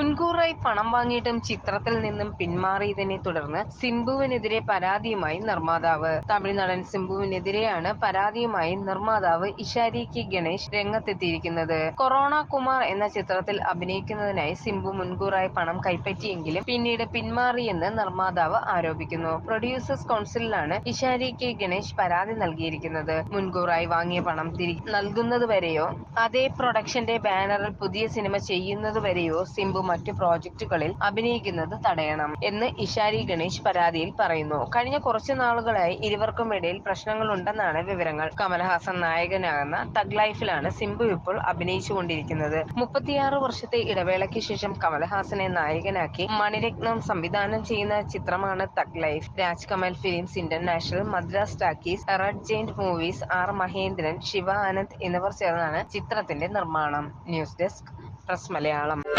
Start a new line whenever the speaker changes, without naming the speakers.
മുൻകൂറായി പണം വാങ്ങിയിട്ടും ചിത്രത്തിൽ നിന്നും പിന്മാറിയതിനെ തുടർന്ന് സിംബുവിനെതിരെ പരാതിയുമായി നിർമ്മാതാവ്. തമിഴ്നടൻ സിംബുവിനെതിരെയാണ് പരാതിയുമായി നിർമ്മാതാവ് ഇഷാരി കെ ഗണേഷ് രംഗത്തെത്തിയിരിക്കുന്നത്. കൊറോണ കുമാർ എന്ന ചിത്രത്തിൽ അഭിനയിക്കുന്നതിനായി സിംബു മുൻകൂറായി പണം കൈപ്പറ്റിയെങ്കിലും പിന്നീട് പിന്മാറിയെന്ന് നിർമ്മാതാവ് ആരോപിക്കുന്നു. പ്രൊഡ്യൂസേഴ്സ് കൗൺസിലിലാണ് ഇഷാരി കെ ഗണേഷ് പരാതി നൽകിയിരിക്കുന്നത്. മുൻകൂറായി വാങ്ങിയ പണം തിരികെ നൽകുന്നതുവരെയോ അതേ പ്രൊഡക്ഷന്റെ ബാനറിൽ പുതിയ സിനിമ ചെയ്യുന്നതുവരെയോ സിംബു മറ്റു പ്രോജക്റ്റുകളിൽ അഭിനയിക്കുന്നത് തടയണം എന്ന് ഇഷാരി ഗണേശ് പരാതിയിൽ പറയുന്നു. കഴിഞ്ഞ കുറച്ചു നാളുകളായി ഇരുവർക്കും ഇടയിൽ പ്രശ്നങ്ങളുണ്ടെന്നാണ് വിവരങ്ങൾ. കമൽഹാസൻ നായകനാകുന്ന തഗ് ലൈഫിലാണ് സിംബു ഇപ്പോൾ അഭിനയിച്ചുകൊണ്ടിരിക്കുന്നത്. മുപ്പത്തിയാറ് വർഷത്തെ ഇടവേളയ്ക്ക് ശേഷം കമൽഹാസനെ നായകനാക്കി മണിരത്നം സംവിധാനം ചെയ്യുന്ന ചിത്രമാണ് thug life. Raj Kamal films international Madras talkies red giant movies R Mahendran Siva Anand എന്നിവർ ചേർന്നാണ് ചിത്രത്തിന്റെ നിർമ്മാണം. News desk press Malayalam.